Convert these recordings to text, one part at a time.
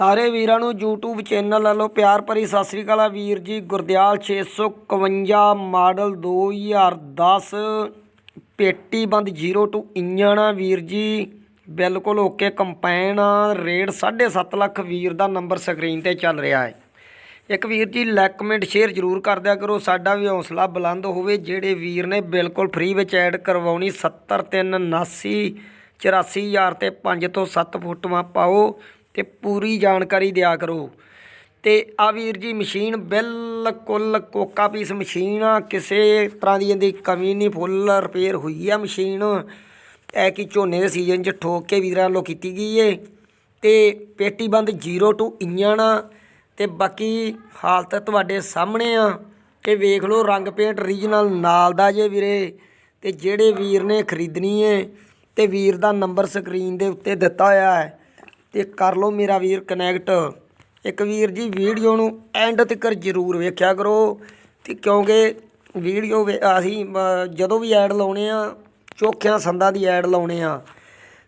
ਸਾਰੇ ਵੀਰਾਂ ਨੂੰ YouTube ਚੈਨਲ ਵੱਲੋਂ ਪਿਆਰ ਭਰੀ ਸਤਿ ਸ੍ਰੀ ਅਕਾਲ ਆ ਵੀਰ ਜੀ। ਗੁਰਦਿਆਲ 651 ਮਾਡਲ 2010 ਪੇਟੀ ਬੰਦ 02 ਇੰਜਣ ਆ ਵੀਰ ਜੀ। ਬਿਲਕੁਲ ਓਕੇ ਕੰਪੈਨ ਆ, ਰੇਟ 7.5 ਲੱਖ ਵੀਰ ਦਾ ਨੰਬਰ ਸਕਰੀਨ ਤੇ ਚੱਲ ਰਿਹਾ ਹੈ। ਇੱਕ ਵੀਰ ਜੀ, ਲਾਈਕ, ਕਮੈਂਟ, ਸ਼ੇਅਰ ਜ਼ਰੂਰ ਕਰ ਦਿਆ ਕਰੋ। ਸਾਡਾ ਵੀ ਹੌਸਲਾ ਬੁਲੰਦ ਹੋਵੇ। ਜਿਹੜੇ ਵੀਰ ਨੇ ਬਿਲਕੁਲ ਫ੍ਰੀ ਵਿੱਚ ਐਡ ਕਰਵਾਉਣੀ 70379 84000 ਤੇ 5 ਤੋਂ 7 ਫੋਟੋਆਂ ਪਾਓ। ਤੇ ਪੂਰੀ ਜਾਣਕਾਰੀ ਦਿਆ ਕਰੋ। ਤੇ ਆ ਵੀਰ ਜੀ, ਮਸ਼ੀਨ ਬਿਲਕੁਲ ਕੋਕਾ ਪੀਸ ਮਸ਼ੀਨ ਆ, ਕਿਸੇ ਤਰ੍ਹਾਂ ਦੀ ਇਹਦੀ ਕਮੀ ਨਹੀਂ, ਫੁੱਲ ਰਿਪੇਅਰ ਹੋਈ ਆ ਮਸ਼ੀਨ। ਐ ਕਿ ਝੋਨੇ ਦੇ ਸੀਜ਼ਨ 'ਚ ਠੋਕ ਕੇ ਵੀਰਾਂ ਵੱਲੋਂ ਕੀਤੀ ਗਈ ਏ। ਤੇ ਪੇਟੀ ਬੰਦ 02 ਇੰਜਣ ਆ। ਤੇ ਬਾਕੀ ਹਾਲਤ ਤੁਹਾਡੇ ਸਾਹਮਣੇ ਆ ਕਿ ਵੇਖ ਲਓ, ਰੰਗ ਪੇਂਟ ਰੀਜਨਲ ਨਾਲ ਦਾ ਜੇ ਵੀਰੇ। ਤੇ ਜਿਹੜੇ ਵੀਰ ਨੇ ਖਰੀਦਣੀ ਏ, ਤੇ ਵੀਰ ਦਾ ਨੰਬਰ ਸਕਰੀਨ ਦੇ ਉੱਤੇ ਦਿੱਤਾ ਹੋਇਆ ਹੈ। ਤੇ ਕਰ ਲਓ ਮੇਰਾ ਵੀਰ ਕਨੈਕਟ ਇੱਕ ਵੀਰ ਜੀ ਵੀਡੀਓ ਨੂੰ ਐਂਡ ਤੱਕ ਜ਼ਰੂਰ ਵੇਖਿਆ ਕਰੋ ਤੇ ਕਿਉਂਕਿ ਵੀਡੀਓ ਵੇ- ਅਸੀਂ ਜਦੋਂ ਵੀ ਐਡ ਲਾਉਣੇ ਆ, ਚੋਖਿਆਂ ਸੰਦਾਂ ਦੀ ਐਡ ਲਾਉਣੇ ਆ।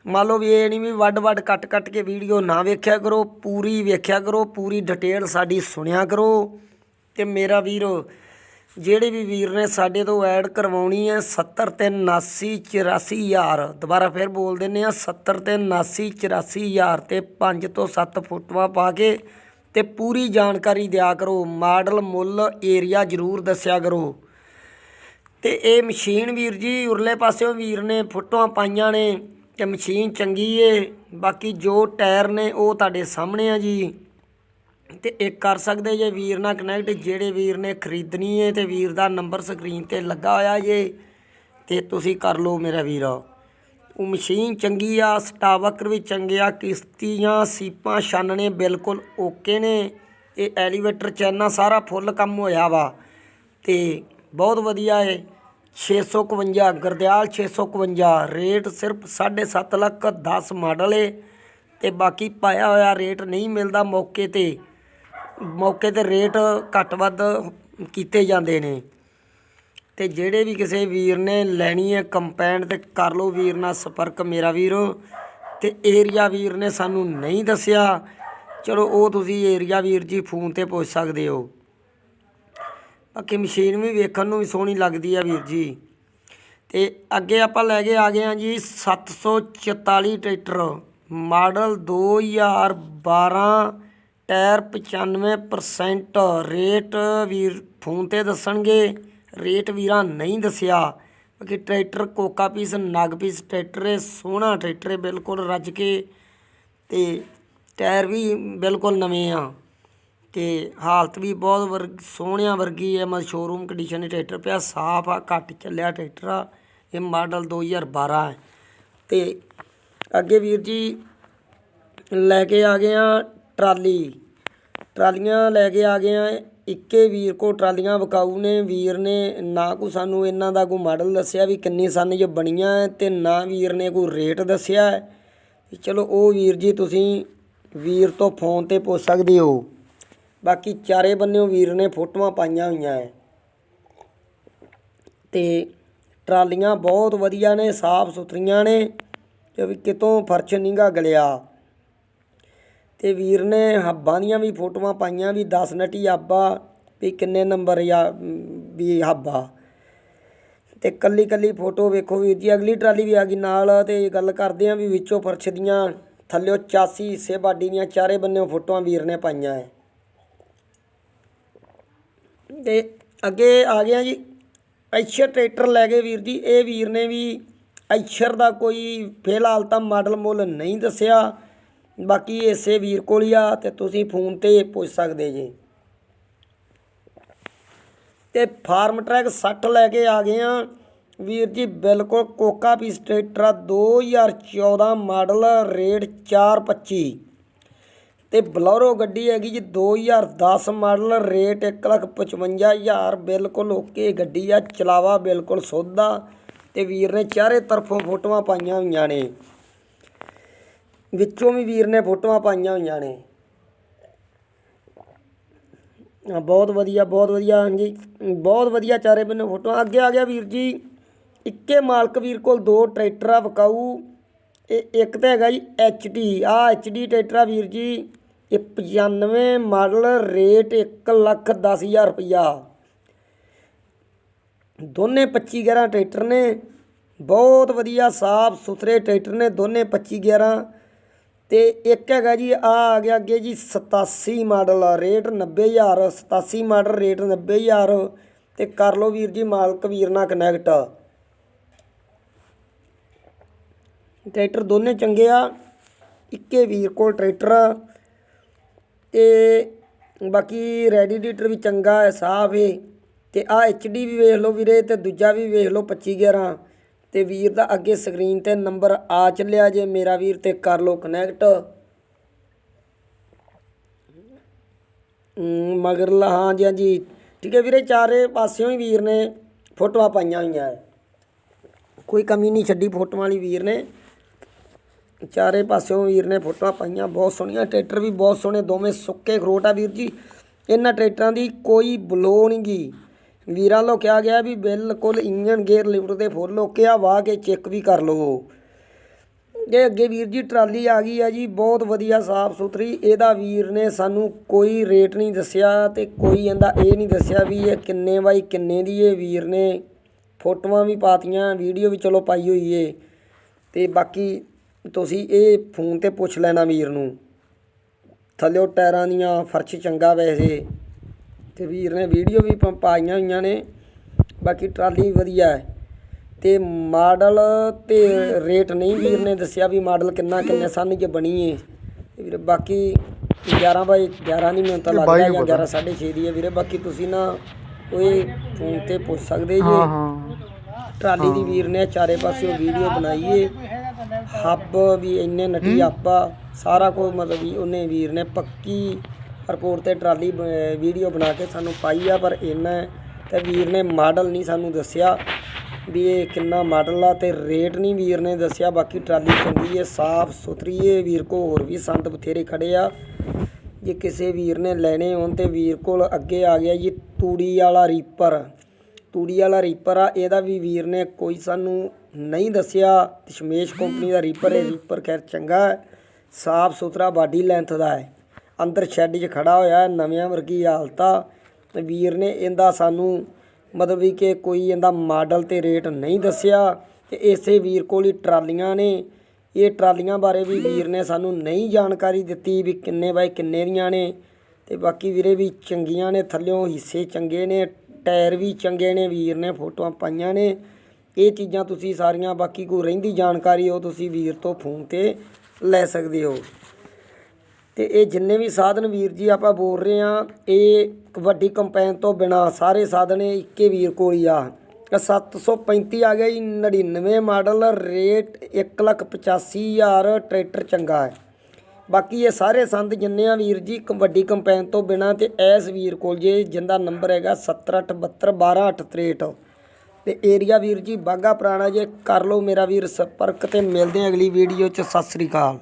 ਮੰਨ ਲਓ ਵੀ ਇਹ ਨਹੀਂ ਵੀ ਵੱਡ ਵੱਡ ਕੱਟ ਕੱਟ ਕੇ ਵੀਡੀਓ ਨਾ ਵੇਖਿਆ ਕਰੋ, ਪੂਰੀ ਵੇਖਿਆ ਕਰੋ, ਪੂਰੀ ਡਿਟੇਲ ਸਾਡੀ ਸੁਣਿਆ ਕਰੋ। ਤੇ ਮੇਰਾ ਵੀਰ ਜਿਹੜੇ ਵੀ ਵੀਰ ਨੇ ਸਾਡੇ ਤੋਂ ਐਡ ਕਰਵਾਉਣੀ ਹੈ 70 ਤੇ 79 84000 ਦੁਬਾਰਾ ਫਿਰ ਬੋਲ ਦਿੰਨੇ ਆ 70 ਤੇ 79 84000 ਤੇ 5 ਤੋਂ 7 ਫੋਟੋਆਂ ਪਾ ਕੇ ਤੇ ਪੂਰੀ ਜਾਣਕਾਰੀ ਦਿਆ ਕਰੋ। ਮਾਡਲ, ਮੁੱਲ, ਏਰੀਆ ਜ਼ਰੂਰ ਦੱਸਿਆ ਕਰੋ। ਤੇ ਇਹ ਮਸ਼ੀਨ ਵੀਰ ਜੀ, ਉਰਲੇ ਪਾਸਿਓਂ ਵੀਰ ਨੇ ਫੋਟੋਆਂ ਪਾਈਆਂ ਨੇ ਤੇ ਮਸ਼ੀਨ ਚੰਗੀ ਏ। ਬਾਕੀ ਜੋ ਟਾਇਰ ਨੇ ਉਹ ਤੁਹਾਡੇ ਸਾਹਮਣੇ ਆ ਜੀ। ਤੇ ਇਹ ਕਰ ਸਕਦੇ ਜੇ ਵੀਰ ਨਾਲ ਕਨੈਕਟ ਜਿਹੜੇ ਵੀਰ ਨੇ ਖਰੀਦਣੀ ਹੈ ਤੇ ਵੀਰ ਦਾ ਨੰਬਰ ਸਕਰੀਨ ਤੇ ਲੱਗਾ ਹੋਇਆ ਜੇ, ਤੇ ਤੁਸੀਂ ਕਰ ਲਓ ਮੇਰਾ ਵੀਰਾ। ਉਹ ਮਸ਼ੀਨ ਚੰਗੀ ਆ ਸਟਾਵਕਰ ਵੀ ਚੰਗੇ ਆ, ਕਿਸ਼ਤੀਆਂ, ਸੀਪਾਂ ਛਾਨਣੇ ਬਿਲਕੁਲ ਓਕੇ ਨੇ। ਇਹ ਐਲੀਵੇਟਰ ਚੈਨਾ ਸਾਰਾ ਫੁੱਲ ਕੰਮ ਹੋਇਆ ਵਾ। ਤੇ ਬਹੁਤ ਵਧੀਆ ਏ। 651 ਗਰਦਿਆਲ 651 ਰੇਟ ਸਿਰਫ 7.5 ਲੱਖ 10 ਮਾਡਲ ਏ। ਤੇ ਬਾਕੀ ਪਾਇਆ ਹੋਇਆ ਰੇਟ ਨਹੀਂ ਮਿਲਦਾ ਮੌਕੇ ਤੇ। ਮੌਕੇ ਤੇ ਰੇਟ ਘੱਟ ਵੱਧ ਕੀਤੇ ਜਾਂਦੇ ਨੇ। ਤੇ ਜਿਹੜੇ ਵੀ ਕਿਸੇ ਵੀਰ ਨੇ ਲੈਣੀ ਹੈ ਕੰਪੈਨ ਤੇ ਕਰ ਲਓ ਵੀਰ ਨਾਲ ਸੰਪਰਕ ਮੇਰਾ ਵੀਰ। ਤੇ ਏਰੀਆ ਵੀਰ ਨੇ ਸਾਨੂੰ ਨਹੀਂ ਦੱਸਿਆ। ਚਲੋ, ਉਹ ਤੁਸੀਂ ਏਰੀਆ ਵੀਰ ਜੀ ਫੋਨ ਤੇ ਪੁੱਛ ਸਕਦੇ ਹੋ। ਬਾਕੀ ਮਸ਼ੀਨ ਵੀ ਵੇਖਣ ਨੂੰ ਵੀ ਸੋਹਣੀ ਲੱਗਦੀ ਆ ਵੀਰ ਜੀ। ਤੇ ਅੱਗੇ ਆਪਾਂ ਲੈ ਕੇ ਆ ਗਏ ਆ ਜੀ 744 ਟਰੈਕਟਰ। ਮਾਡਲ 2012 ਟਾਇਰ 95% ਰੇਟ ਵੀਰ ਫੋਨ ਤੇ ਦੱਸਣਗੇ। ਰੇਟ ਵੀਰਾਂ ਨਹੀਂ ਦੱਸਿਆ। ਕਿ ਟਰੈਕਟਰ ਕੋਕਾ ਪੀਸ, ਨਗ ਪੀਸ, ਟਰੈਕਟਰ ਹੈ ਸੋਹਣਾ ਟਰੈਕਟਰ ਹੈ ਬਿਲਕੁਲ ਰੱਜ ਕੇ ਤੇ ਟਾਇਰ ਵੀ ਬਿਲਕੁਲ ਨਵੇਂ ਆ ਤੇ ਹਾਲਤ ਵੀ ਬਹੁਤ ਵਰ, ਸੋਹਣਿਆਂ ਵਰਗੀ ਹੈ। ਮਤਲਬ ਸ਼ੋਰੂਮ ਕੰਡੀਸ਼ਨ ਟਰੈਕਟਰ ਪਿਆ, ਸਾਫ਼ ਆ, ਘੱਟ ਚੱਲਿਆ ਟਰੈਕਟਰ ਆ। ਇਹ ਮਾਡਲ 2012 ਹੈ। ਤੇ ਅੱਗੇ ਵੀਰ ਜੀ ਲੈ ਕੇ ਆ ਗਏ ਆ ਟਰਾਲੀ। ਟਰਾਲੀਆਂ ਲੈ ਕੇ ਆ ਗਏ ਆ। ਇੱਕੇ ਵੀਰ ਕੋਲ ਟਰਾਲੀਆਂ ਵਿਕਾਊ ਨੇ। ਵੀਰ ਨੇ ਨਾ ਕੋਈ ਸਾਨੂੰ ਇਹਨਾਂ ਦਾ ਕੋਈ ਮਾਡਲ ਦੱਸਿਆ ਵੀ ਕਿੰਨੀ ਸਨ ਜੋ ਬਣੀਆਂ ਹੈ ਤੇ ਨਾ ਵੀਰ ਨੇ ਕੋਈ ਰੇਟ ਦੱਸਿਆ ਹੈ ਤੇ ਚਲੋ ਉਹ ਵੀਰ ਜੀ, ਤੁਸੀਂ ਵੀਰ ਤੋਂ ਫੋਨ ਤੇ ਪੁੱਛ ਸਕਦੇ ਹੋ। ਬਾਕੀ ਚਾਰੇ ਬੰਨਿਓ ਵੀਰ ਨੇ ਫੋਟੋਆਂ ਪਾਈਆਂ ਹੋਈਆਂ ਹੈ ਤੇ ਟਰਾਲੀਆਂ ਬਹੁਤ ਵਧੀਆ ਨੇ, ਸਾਫ਼ ਸੁਥਰੀਆਂ ਨੇ ਤੇ ਵੀ ਕਿਤੋਂ ਫਰਸ਼ ਨਹੀਂਗਾ ਗਲਿਆ। ਅਤੇ ਵੀਰ ਨੇ ਹੱਬਾਂ ਦੀਆਂ ਵੀ ਫੋਟੋਆਂ ਪਾਈਆਂ ਵੀ ਦਸ ਨਟੀ ਆਬਾ ਵੀ ਕਿੰਨੇ ਨੰਬਰ ਆ ਵੀ ਹੱਬਾ। ਅਤੇ ਇਕੱਲੀ ਇਕੱਲੀ ਫੋਟੋ ਵੇਖੋ ਵੀਰ ਜੀ, ਅਗਲੀ ਟਰਾਲੀ ਵੀ ਆ ਗਈ ਨਾਲ ਅਤੇ ਗੱਲ ਕਰਦੇ ਹਾਂ ਵੀ ਵਿੱਚੋਂ ਫਰਸ਼ ਦੀਆਂ ਥੱਲਿਓ 84 ਹਿੱਸੇ ਬਾਡੀ ਦੀਆਂ ਚਾਰੇ ਬੰਨਿਓ ਫੋਟੋਆਂ ਵੀਰ ਨੇ ਪਾਈਆਂ ਹੈ ਤੇ ਅੱਗੇ ਆ ਗਿਆ ਜੀ, ਐਸ਼ਰ ਟਰੈਕਟਰ ਲੈ ਗਏ ਵੀਰ ਜੀ, ਇਹ ਵੀਰ ਨੇ ਵੀ ਐਸ਼ਰ ਦਾ ਕੋਈ ਫਿਲਹਾਲ ਤਾਂ ਮਾਡਲ ਮੁੱਲ ਨਹੀਂ ਦੱਸਿਆ। ਬਾਕੀ ਇਸੇ ਵੀਰ ਕੋਲ ਹੀ ਆ ਤੇ ਤੁਸੀਂ ਫੋਨ ਤੇ ਪੁੱਛ ਸਕਦੇ ਜੀ। ਤੇ ਫਾਰਮ ਟਰੈਕ 60 ਲੈ ਕੇ ਆ ਗਏ ਆ। ਵੀਰ ਜੀ, ਬਿਲਕੁਲ ਕੋਕਾ ਪੀਸ ਟਰੈਕਟਰ ਆ 2014 ਮਾਡਲ, ਰੇਟ 425 ਤੇ ਬਲੋਰੋ ਗੱਡੀ ਹੈਗੀ ਜੀ 2010 ਮਾਡਲ, ਰੇਟ 155000 ਬਿਲਕੁਲ ਓਕੇ ਗੱਡੀ ਆ, ਚਲਾਵਾ ਬਿਲਕੁਲ ਸੋਧਾ ਤੇ ਵੀਰ ਨੇ ਚਾਰੇ ਤਰਫੋਂ ਫੋਟੋਆਂ ਪਾਈਆਂ ਹੋਈਆਂ ਨੇ। ਵਿੱਚੋਂ ਵੀ ਵੀਰ ਨੇ ਫੋਟੋਆਂ ਪਾਈਆਂ ਹੋਈਆਂ ਨੇ। ਬਹੁਤ ਵਧੀਆ ਬਹੁਤ ਵਧੀਆ, ਹਾਂਜੀ। ਬਹੁਤ ਵਧੀਆ ਚਾਰੇ ਬੰਨੇ ਫੋਟੋਆਂ। ਅੱਗੇ ਆ ਗਿਆ ਵੀਰ ਜੀ। ਇੱਕੇ ਮਾਲਕ ਵੀਰ ਕੋਲ ਦੋ ਟਰੈਕਟਰ ਆ ਵਿਕਾਊ। ਇਹ ਇੱਕ ਤਾਂ ਹੈਗਾ ਜੀ ਡੀ ਆ ਡੀ ਟਰੈਕਟਰ ਆ ਵੀਰ ਜੀ। ਇਹ 95 ਮਾਡਲ ਰੇਟ 1 ਲੱਖ 10 ਹਜ਼ਾਰ ਰੁਪਈਆ। ਦੋਨੇ 25 11 ਟਰੈਕਟਰ ਨੇ। ਬਹੁਤ ਵਧੀਆ ਸਾਫ਼ ਸੁਥਰੇ ਟਰੈਕਟਰ ਨੇ ਦੋਨੇ 25 11 ਤੇ ਇੱਕ ਹੈਗਾ ਜੀ ਆ ਆ ਗਿਆ ਅੱਗੇ ਜੀ 87 ਮਾਡਲ ਆ, ਰੇਟ 90000 87 ਮਾਡਲ, ਰੇਟ 90000 ਤੇ ਕਰ ਲਓ ਵੀਰ ਜੀ ਮਾਲਕ ਵੀਰ ਨਾਲ ਕਨੈਕਟ ਟਰੈਕਟਰ ਦੋਨੇ ਚੰਗੇ ਆ, ਇੱਕੇ ਵੀਰ ਕੋਲ ਟਰੈਕਟਰ ਆ ਤੇ ਬਾਕੀ ਰੈਡੀਏਟਰ ਵੀ ਚੰਗਾ ਹੈ, ਸਾਫ਼ ਹੈ ਤੇ ਆ ਡੀ ਵੀ ਵੇਖ ਲਓ ਵੀਰੇ ਤੇ ਦੂਜਾ ਵੀ ਵੇਖ ਲਓ 25 11 ਅਤੇ ਵੀਰ ਦਾ ਅੱਗੇ ਸਕਰੀਨ ਤੇ ਨੰਬਰ ਆ ਚੱਲਿਆ ਜੇ, ਮੇਰਾ ਵੀਰ ਤੇ ਕਰ ਲਓ ਕਨੈਕਟ ਮਗਰਲਾ ਹਾਂਜੀ ਹਾਂਜੀ ਠੀਕ ਹੈ ਵੀਰੇ, ਚਾਰੇ ਪਾਸਿਓਂ ਹੀ ਵੀਰ ਨੇ ਫੋਟੋਆਂ ਪਾਈਆਂ ਹੋਈਆਂ ਹੈ ਕੋਈ ਕਮੀ ਨਹੀਂ ਛੱਡੀ ਫੋਟੋਆਂ ਵਾਲੀ ਵੀਰ ਨੇ। ਚਾਰੇ ਪਾਸਿਓਂ ਵੀਰ ਨੇ ਫੋਟੋਆਂ ਪਾਈਆਂ, ਬਹੁਤ ਸੋਹਣੀਆਂ। ਟਰੈਕਟਰ ਵੀ ਬਹੁਤ ਸੋਹਣੇ, ਦੋਵੇਂ ਸੁੱਕੇ ਖਰੋਟ ਆ ਵੀਰ ਜੀ। ਇਹਨਾਂ ਟਰੈਕਟਰਾਂ ਦੀ ਕੋਈ ਬਲੋ ਨਹੀਂ ਗਈ ਵੀਰਾਂ ਲੋ ਕਿਹਾ ਗਿਆ ਵੀ ਬਿਲਕੁਲ ਇੰਜਨ ਗੇਅਰ ਲਿਫਟ ਤੇ ਫੁੱਲ ਓਕੇ ਆ, ਵਾਹ ਕੇ ਚੈੱਕ ਵੀ ਕਰ ਲਵੋ। ਜੇ ਅੱਗੇ ਵੀਰ ਜੀ ਟਰਾਲੀ ਆ ਗਈ ਆ ਜੀ, ਬਹੁਤ ਵਧੀਆ ਸਾਫ਼ ਸੁਥਰੀ। ਇਹਦਾ ਵੀਰ ਨੇ ਸਾਨੂੰ ਕੋਈ ਰੇਟ ਨਹੀਂ ਦੱਸਿਆ ਤੇ ਕੋਈ ਇਹਦਾ ਇਹ ਨਹੀਂ ਦੱਸਿਆ ਵੀ ਇਹ ਕਿੰਨੇ ਬਾਈ ਕਿੰਨੇ ਦੀ ਇਹ ਵੀਰ ਨੇ ਫੋਟੋਆਂ ਵੀ ਪਾਤੀਆਂ, ਵੀਡੀਓ ਵੀ ਚਲੋ ਪਾਈ ਹੋਈ ਏ। ਤੇ ਬਾਕੀ ਤੁਸੀਂ ਇਹ ਫੋਨ ਤੇ ਪੁੱਛ ਲੈਣਾ ਵੀਰ ਨੂੰ। ਥੱਲਿਓ ਟਾਇਰਾਂ ਦੀਆਂ ਫਰਸ਼ ਚੰਗਾ ਵੈਸੇ। ਤੇ ਵੀਰ ਨੇ ਵੀਡੀਓ ਵੀ ਪ- ਪਾਈਆਂ ਹੋਈਆਂ ਨੇ। ਬਾਕੀ ਟਰਾਲੀ ਵਧੀਆ ਹੈ। ਤੇ ਮਾਡਲ ਤੇ ਰੇਟ ਨਹੀਂ ਵੀਰ ਨੇ ਦੱਸਿਆ ਵੀ ਮਾਡਲ ਕਿੰਨਾ ਕਿੰਨੇ ਸੰਨ 'ਚ ਬਣੀ ਏ। ਤੇ ਵੀਰੇ ਬਾਕੀ 11 ਬਾਈ 11 ਨਹੀਂ ਮੈਨੂੰ ਤਾਂ ਲੱਗਦਾ ਜਾਂ 11 6.5 ਦੀ ਹੈ ਵੀਰੇ। ਬਾਕੀ ਤੁਸੀਂ ਨਾ ਕੋਈ ਫੋਨ ਤੇ ਪੁੱਛ ਸਕਦੇ ਜੀ। ਹਾਂ ਹਾਂ। ਟਰਾਲੀ ਦੀ ਵੀਰ ਨੇ ਚਾਰੇ ਪਾਸਿਓਂ ਵੀਡੀਓ ਬਣਾਈ ਏ। ਹੱਬ ਵੀ ਇੰਨੇ ਨਟੀ ਆਪਾ ਸਾਰਾ ਕੁਝ ਮਤਲਬ ਵੀ ਉਹਨੇ ਵੀਰ ਨੇ ਪੱਕੀ ਰਿਪੋਰਟ ਤੇ ਟਰਾਲੀ ਬ- ਵੀਡੀਓ ਬਣਾ ਕੇ ਸਾਨੂੰ ਪਾਈ ਆ, ਪਰ ਇੰਨਾ ਤੇ ਵੀਰ ਨੇ ਮਾਡਲ ਨਹੀਂ ਸਾਨੂੰ ਦੱਸਿਆ ਵੀ ਇਹ ਕਿੰਨਾ ਮਾਡਲ ਆ ਤੇ ਰੇਟ ਨਹੀਂ ਵੀਰ ਨੇ ਦੱਸਿਆ, ਬਾਕੀ ਟਰਾਲੀ ਚੰਗੀ ਏ ਸਾਫ਼ ਸੁਥਰੀ ਏ ਵੀਰ ਕੋ ਹੋਰ ਵੀ ਸੰਦ ਬਥੇਰੇ ਖੜੇ ਆ। ਜੇ ਕਿਸੇ ਵੀਰ ਨੇ ਲੈਣੇ ਹੋਣ ਤੇ ਵੀਰ ਕੋਲ ਅੱਗੇ ਆ ਗਿਆ ਜੀ, ਤੂੜੀ ਵਾਲਾ ਰੀਪਰ। ਤੂੜੀ ਵਾਲਾ ਰੀਪਰ ਆ, ਇਹਦਾ ਵੀ ਵੀਰ ਨੇ ਕੋਈ ਸਾਨੂੰ ਨਹੀਂ ਦੱਸਿਆ, ਦਸ਼ਮੇਸ਼ ਕੰਪਨੀ ਦਾ ਰੀਪਰ ਹੈ, ਰੀਪਰ ਖੈਰ ਚੰਗਾ ਹੈ, ਸਾਫ਼ ਸੁਥਰਾ, ਬਾਡੀ ਲੈਂਥ ਦਾ ਹੈ। ਅੰਦਰ ਸ਼ੈੱਡ 'ਚ ਖੜਾ ਹੋਇਆ ਨਵਿਆਂ ਵਰਗੀ ਹਾਲਤ। ਆ ਤੇ ਵੀਰ ਨੇ ਇਹਦਾ ਸਾਨੂੰ ਮਤਲਬ ਵੀ ਕਿ ਕੋਈ ਇਹਦਾ ਮਾਡਲ ਤੇ ਰੇਟ ਨਹੀਂ ਦੱਸਿਆ। ਤੇ ਇਸੇ ਵੀਰ ਕੋਲ ਹੀ ਟਰਾਲੀਆਂ ਨੇ। ਇਹ ਟਰਾਲੀਆਂ ਬਾਰੇ ਵੀ ਵੀਰ ਨੇ ਸਾਨੂੰ ਨਹੀਂ ਜਾਣਕਾਰੀ ਦਿੱਤੀ ਵੀ ਕਿੰਨੇ ਬਾਈ ਕਿੰਨੇ ਦੀਆਂ ਨੇ। ਤੇ ਬਾਕੀ ਵੀਰੇ ਵੀ ਚੰਗੀਆਂ ਨੇ, ਥੱਲਿਓਂ ਹਿੱਸੇ ਚੰਗੇ ਨੇ, ਟਾਇਰ ਵੀ ਚੰਗੇ ਨੇ, ਵੀਰ ਨੇ ਫੋਟੋਆਂ ਪਾਈਆਂ ਨੇ। ਇਹ ਚੀਜ਼ਾਂ ਤੁਸੀਂ ਸਾਰੀਆਂ ਬਾਕੀ ਕੋਈ ਰਹਿੰਦੀ ਜਾਣਕਾਰੀ, ਉਹ ਤੁਸੀਂ ਵੀਰ ਤੋਂ ਫੋਨ ਤੇ ਲੈ ਸਕਦੇ ਹੋ। ਅਤੇ ਇਹ ਜਿੰਨੇ ਵੀ ਸਾਧਨ ਵੀਰ ਜੀ ਆਪਾਂ ਬੋਲ ਰਹੇ ਹਾਂ, ਇਹ ਇੱਕ ਵੱਡੀ ਕੰਪੈਨ ਤੋਂ ਬਿਨਾ ਸਾਰੇ ਸਾਧਨ ਇਹ ਇੱਕੇ ਵੀਰ ਕੋਲ ਹੀ ਆ। ਇਹ 735 ਆ ਗਿਆ ਜੀ 99 ਮਾਡਲ, ਰੇਟ 185000 ਟਰੈਕਟਰ ਚੰਗਾ ਹੈ। ਬਾਕੀ ਇਹ ਸਾਰੇ ਸੰਦ ਜਿੰਨੇ ਆ ਵੀਰ ਜੀ ਇੱਕ ਵੱਡੀ ਕੰਪੈਨ ਤੋਂ ਬਿਨਾ ਤੇ ਐਸ ਵੀਰ ਕੋਲ ਜੇ, ਜਿੰਦਾ ਨੰਬਰ ਹੈਗਾ 7872122863 ਤੇ ਏਰੀਆ ਵੀਰ ਜੀ ਬਾਗਾ ਪੁਰਾਣਾ ਜੇ, ਕਰ ਲਓ ਮੇਰਾ ਵੀਰ ਸੰਪਰਕ ਤੇ ਮਿਲਦੇ ਆ ਅਗਲੀ ਵੀਡੀਓ ਚ। ਸਤਿ ਸ੍ਰੀ ਅਕਾਲ।